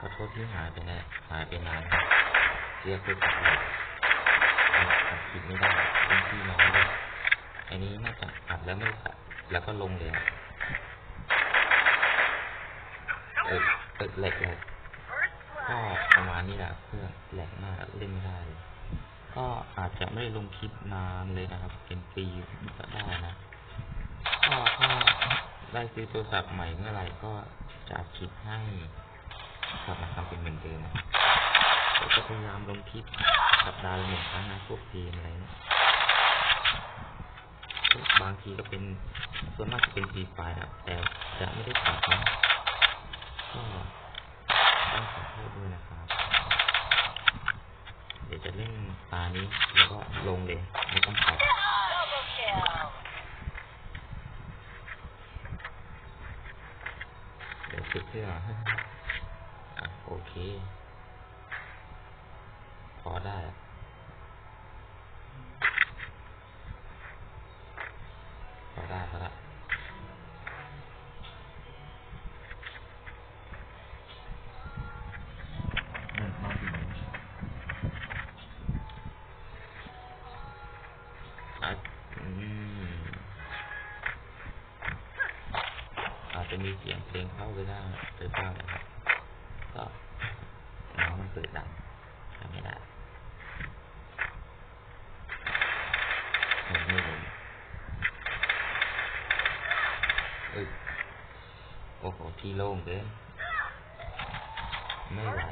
ขอโทษที่หายไปนะหายไปนานเรียคือตัดเลยอัดคลิปไม่ได้เป็นที่น้อยเลยอันนี้น่าจะอัดแล้วไม่ตัดแล้วก็ลงเลยเออเออแหลกเลยก็ประมาณนี้แหละเพื่อแหลกมากเล่นไม่ได้ ก็อาจจะไม่ได้ลงคลิปนานเลยนะครับ เป็นปีก็ได้นะก็ถ้าได้ซื้อโทรศัพท์ใหม่เมื่อไหร่ก็จะอัดคลิปให้ กลับมาทำเป็นเหมือนเดิมนะก็จะพยายามลงคลิปสัปดาห์ละหนึ่งครั้งนะพวกเกมอะไรนี่ยบางทีก็เป็นส่วนมากจะเป็นฟรีไฟล์ครับแต่จะไม่ได้ตัดนะก็ต้องขอโทษด้วยนะครับ เดี๋ยวจะเล่นตานี้แล้วก็ลงเลยไม่ต้องตัดเดี๋ยวติดเสื้อ อะ โอเค พอได้พอได้พอได้อืมอะอืมอาจจะมีเสียงเพลงเข้าไปได้หรือเปล่านะครับ น้องมันเปิดดังทำไม่ได้ไม่ลยเอ้ยโอ้โหที่โล่งเด้ไม่ไหว